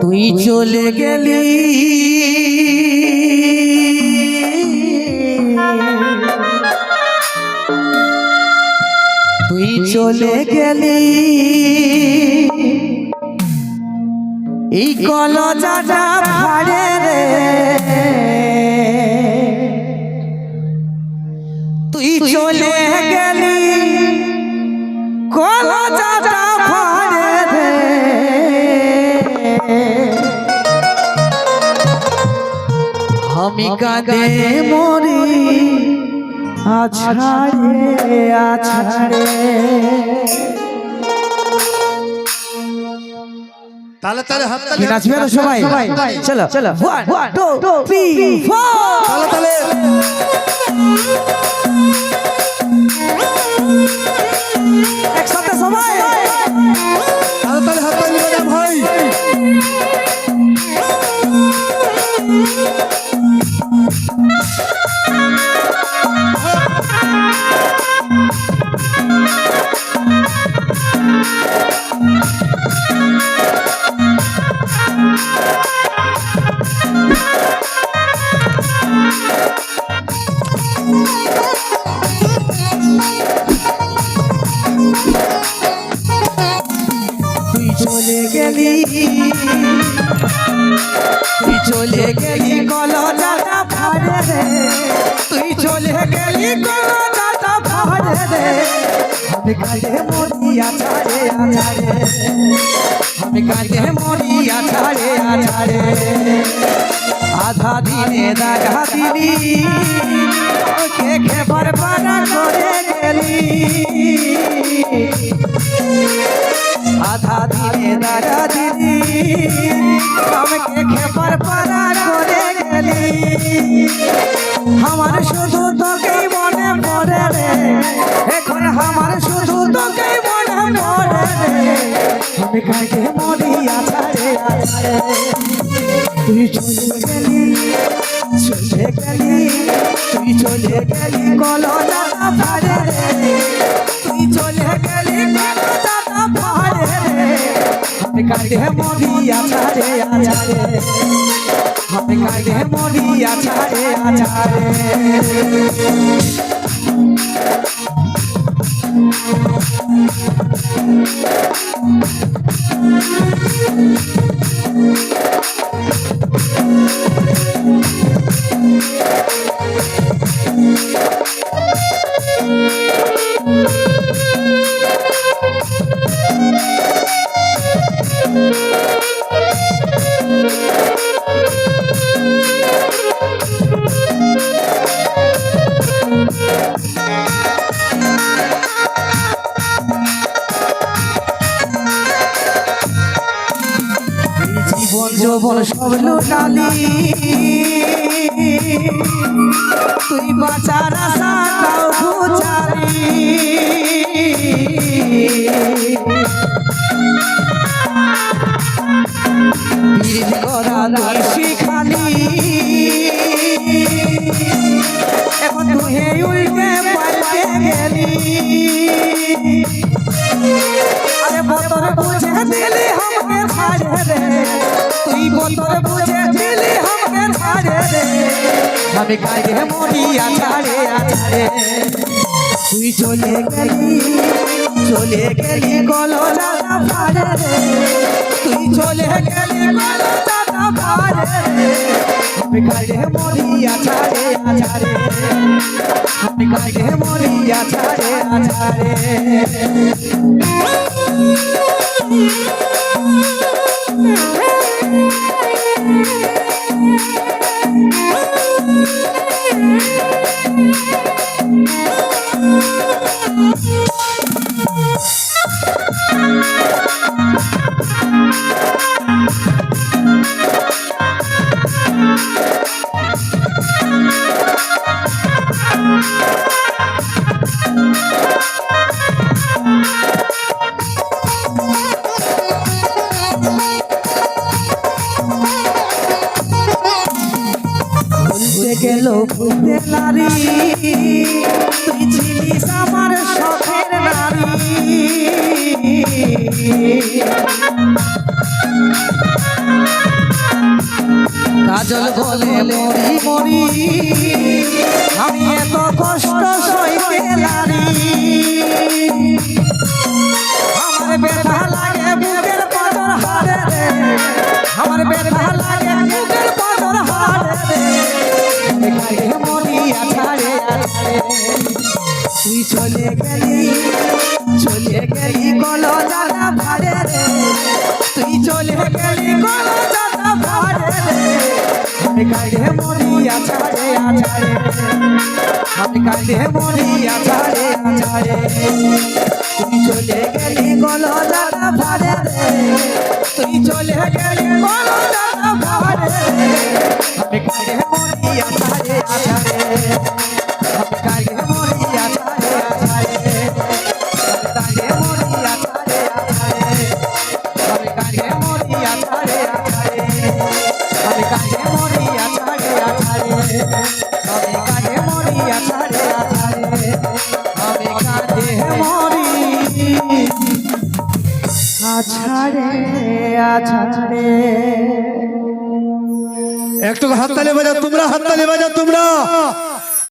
তুই চলে গেলি। তুই চলে গেলি। এই কলজাটা ফাড়ে রে। তুই চলে গেলি। কল রে আমি কাঁদে মরি আছাড়ে আছাড়ে তাহলে তাহলে হাত কি নাচবে না সবাই। চলো চলো। ওয়ান টু থ্রি ফোর তাহলে তাহলে। চলে গেলি। তুই চলে গেলি কলজাটা ফাড়ে রে। তুই চলে গেলি আমি কাঁদে মরি আছাড়ে আছাড়ে। আমি কাঁদে মরি আছাড়ে আছাড়ে। আধা দিনে দাগা দিলি কে খেবার পানা করে গেলি। আধা দিনে দাদা দিদি আমাকে খেপার পারা করে গেলি। আমার শুধু এখন আমার শুধু তোকেই মনে পড়ে আমি কাকে মরি আছাড়ে আছাড়ে তুই চলে গেলি চলে গেলি, তুই চলে গেলি কলটা ফাড়ে রে। তুই চলে গেলি কলটা ফাড়ে রে। আমি কাকে মরি আছাড়ে আছাড়ে আমি কাকে মরি আছাড়ে আছাড়ে Thank you. যৌবন সব লুটালি তুই বাঁচার আশাটাও তোর বুঝে দিলি হামরে ছাড়ে দে আমি কাজে মরিয়া ছাড়ে ছাড়ে তুই চলে গেলি চলে গেলি গলো দাদা পারে রে তুই চলে গেলি গলো দাদা পারে রে আমি কাজে মরিয়া ছাড়ে ছাড়ে আমি কাজে মরিয়া ছাড়ে ছাড়ে Thank you. Yeah. গেল ভুলতে নারী। তুই ছিলিস আমার শখের নারী। তুই চলে গেলি চলে গেলি কল দাদা ভাড়ে রে। তুই চলে গেলি কল দাদা ভাড়ে রে। কাকে মরিয়া ছাড়ে আছাড়ে। আমি কাকে মরিয়া ছাড়ে আছাড়ে। তুই চলে গেলি কল দাদা ভাড়ে রে। তুই চলে গেলি কাকে মরি আছাড়ে আছাড়ে একটু হাততালি বাজা তোমরা হাততালি বাজা তোমরা।